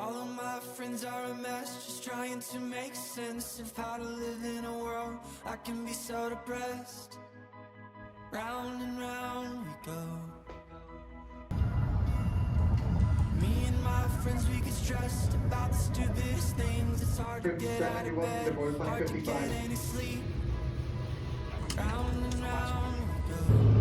All of my friends are a mess, just trying to make sense of how to live in a world I can be so depressed. Round and round we go. Me and my friends, we get stressed about the stupidest things. It's hard to get out of bed, hard to get any sleep. Round and round we go.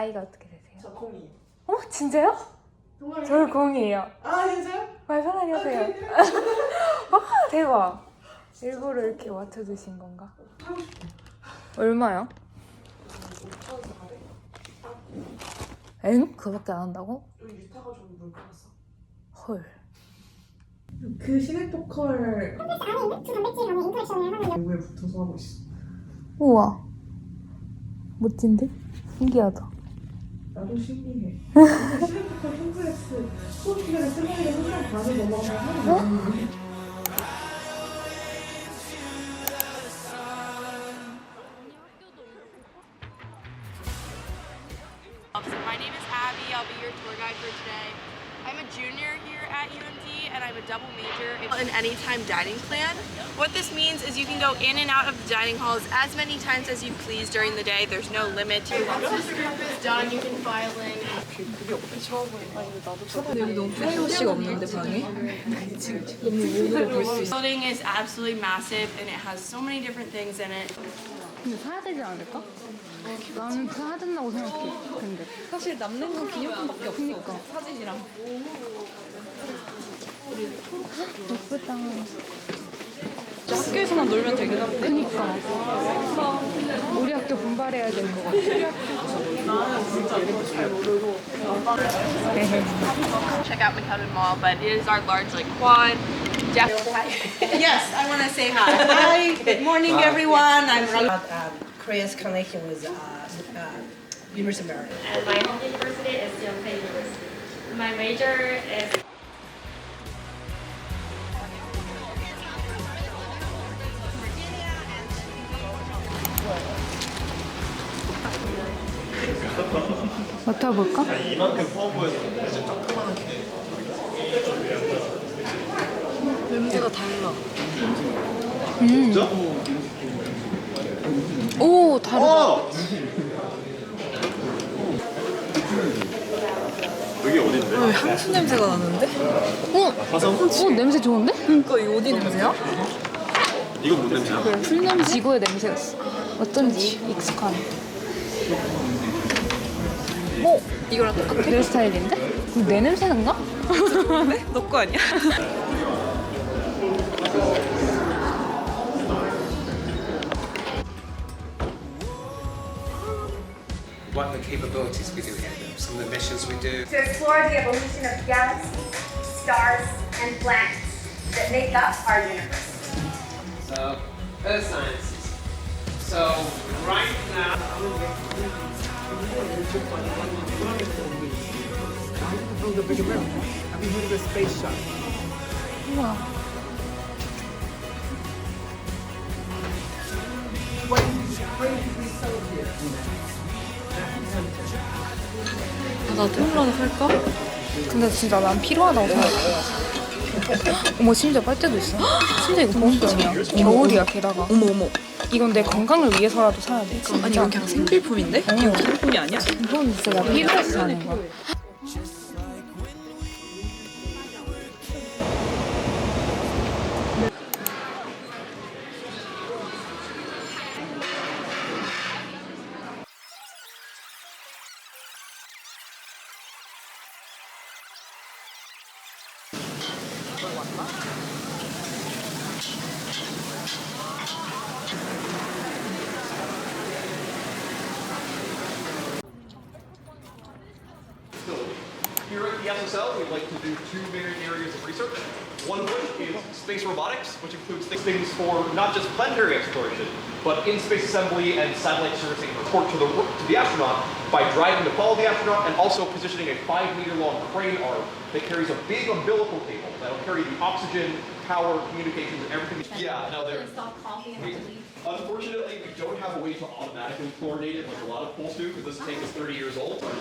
나이가 어떻게 되세요? 저 공이에요. 어 진짜요? 정말? 저 공이에요. 아 진짜요? 말 편하게 하세요. 아 대박. 일부러 이렇게 맞춰주신 건가? 하고. 얼마요? 5천 4백. 엥? 그거밖에 안 한다고? 여기 유타가 좀 물가봤어. 헐. 그 시네포컬 외부에 붙어서 하고 있어. 우와. 멋진데? 신기하다. 나도 신기해. 시네포컬 컴플렉스 수업 시간에 생각이 항상 반을 넘어가서 하는 거야. So my name is Abby. I'll be your tour guide for today. I'm a junior here at UMD and I'm a double major in an anytime dining plan. What this means is you can go in and out of the dining halls as many times as you please during the day. There's no limit once this group is done, you can file in. The building is absolutely massive and it has so many different things in it. 근데 사야 되지 않을까? 나는 사야 된다고 생각해. 근데 사실 남는 건 기념품밖에 없어. 그니까. 사진이랑. 예쁘다. 학교에서만 놀면 되긴 한데. 그니까. 우리 학교 분발해야 될 것 같아. check out McCutcheon Mall, but it is our large like quad. Def- Yes, I want to say hi. Hi, good morning, everyone. I'm Ram- um, Korea's connection with uh, uh, University of Maryland. And my home university is Yonsei University. My major is 맡아볼까? 냄새가 달라. 오, 다르다. 여기 어딘데? 왜 향수 냄새가 나는데? 어? 어, 냄새 좋은데? 그러니까 이 어디 냄새야? 이건 뭔 냄새야? 풀 냄새. 지구의 냄새였어. 어쩐지 익숙한. 어? 이거랑 똑같아. 내 스타일인데? 내 냄새인가? 너거 아니야? what the capabilities we do here, some of the missions we do. To explore the evolution of galaxies, stars, and planets that make up our universe. So, Earth sciences. So, right now, I'm from the bigger room. Have you heard of a space shuttle? No. What is crazy so 나 템블러나 살까? 근데 진짜 난 필요하다고 생각해. 어머 심지어 빨대도 있어. 심지어 이거 보온병이야. 겨울이야 게다가. 어머 어머. 이건 내 건강을 위해서라도 사야 돼. 아니 이건 그냥 생필품인데? 어. 이거 생필품이 아니야? 이건 진짜 나 필요해서 사는 거야. SSL, we like to do two main areas of research. One of which is space robotics, which includes things for not just planetary exploration, but in-space assembly and satellite servicing report to the to the astronaut by driving to follow the astronaut and also positioning a five-meter-long crane arm that carries a big umbilical cable that'll carry the oxygen, power, communications, and everything. Yeah, no, there. We, unfortunately, we don't have a way to automatically chlorinate it like a lot of pools do because this tank is 30 years old. But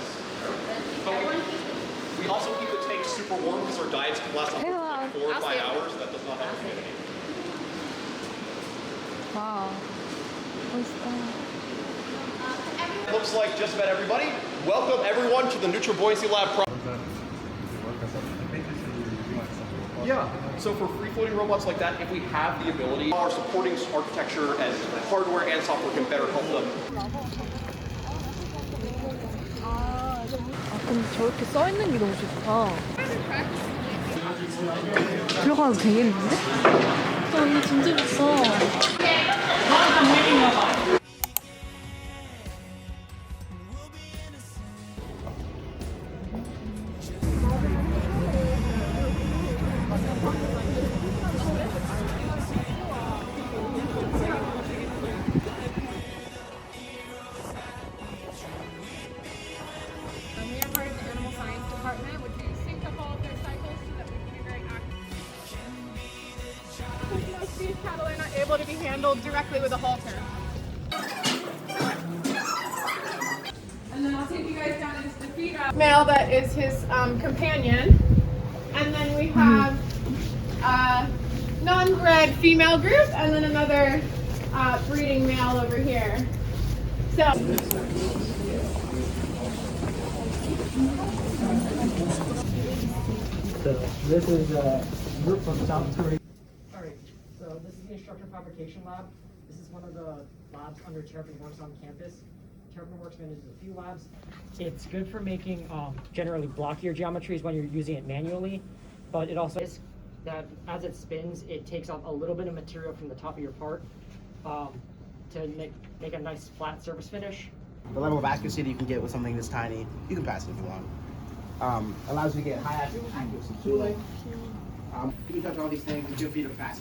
we, we also keep the tank super warm because our diets can last up to like four or five hours. That does not help humidity. Wow. What's that? Looks like just about everybody. Welcome everyone to the NutriBuoyancy Lab. Yeah, so for free floating robots like that, if we have the ability, our supporting architecture and hardware and software can better help them. 아 근데 저렇게 써 있는 게 너무 좋다. 들어가도 되겠는데? 언니 진짜 비싸. Male that is his um, companion. And then we have a non-bred female group and then another uh, breeding male over here. So. So this is a group from South Korea. All right, so this is the instructor fabrication lab. This is one of the labs under Terrapin Works on campus. Terrapin Works manages a few labs. It's good for making um, generally blockier geometries when you're using it manually, but it also is that as it spins, it takes off a little bit of material from the top of your part um, to make, make a nice flat surface finish. The level of accuracy that you can get with something this tiny, you can pass it if you want. Um, allows you to get high accuracy tooling. Um, you can touch all these things and feel free to pass?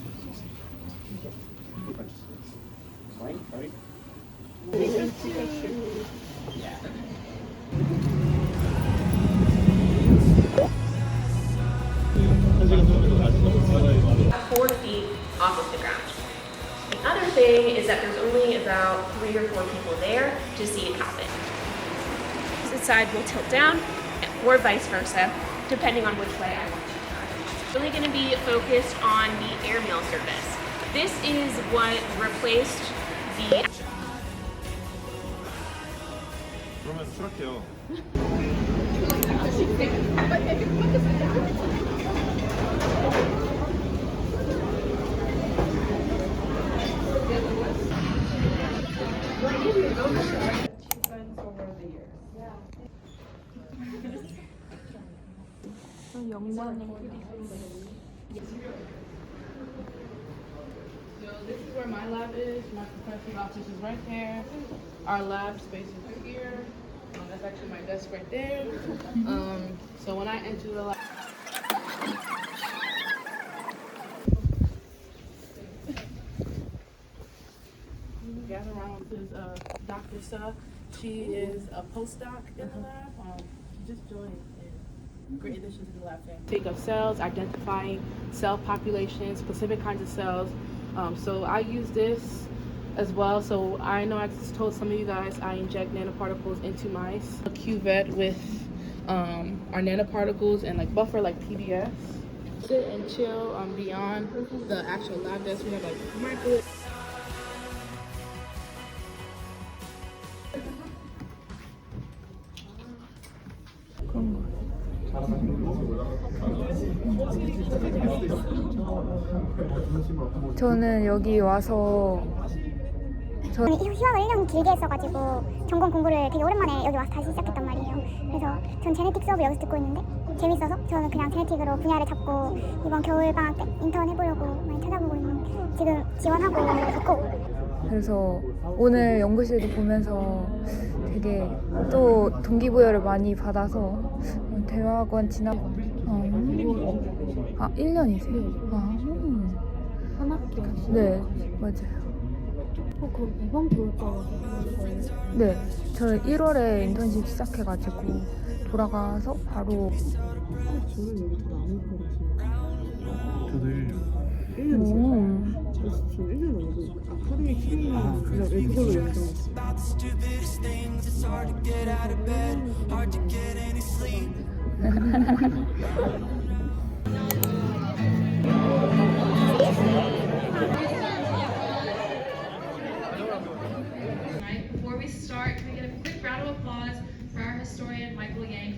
Four feet off of the ground. The other thing is that there's only about three or four people there to see it happen. This side will tilt down, or vice versa, depending on which way I want to. Really going to be focused on the airmail service. This is what replaced the 그러면 수락해요. So this is where my lab is. My professional office is right there. Our lab space is right here. Um, that's actually my desk right there. Um, so when I enter the lab. Gather around is uh, Dr. Suh. She is a postdoc in the lab. Um, she just joined. Great addition to the lab family. Take of cells, identifying cell populations, specific kinds of cells. Um, so I use this as well. So I know I just told some of you guys I inject nanoparticles into mice. A cuvette with um, our nanoparticles and like buffer like PBS. Sit and chill um, beyond the actual lab desk. We have like microwave. 저는 여기 와서 저는 이 휴학을 1년 길게 했어가지고 전공 공부를 되게 오랜만에 여기 와서 다시 시작했단 말이에요. 그래서 전 제네틱 수업을 여기서 듣고 있는데 재밌어서 저는 그냥 제네틱으로 분야를 잡고 이번 겨울 방학 때 인턴 해보려고 많이 찾아보고 있는 지금 지원하고 있고 그래서 오늘 연구실도 보면서 되게 또 동기부여를 많이 받아서 대학원 지나 아, 음. 아 1년이세요? 아, 음. 한 학기 네 맞아요. 어, 그럼 이번 겨울방학 거예요? 네 저는 1월에 인턴십 시작해가지고 돌아가서 바로 저는 여기 다 나올 것 같아요. 저도 1년 있어요. 음. 저 지금 1년 아니고 아카데미 트레이닝 그냥 외국어로 연장했어요. Historian Michael Yang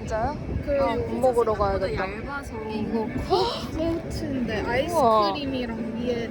진짜요? 아, 밥 먹으러 가야겠다. 얇아서 이거 우와. 아이스크림이랑 위에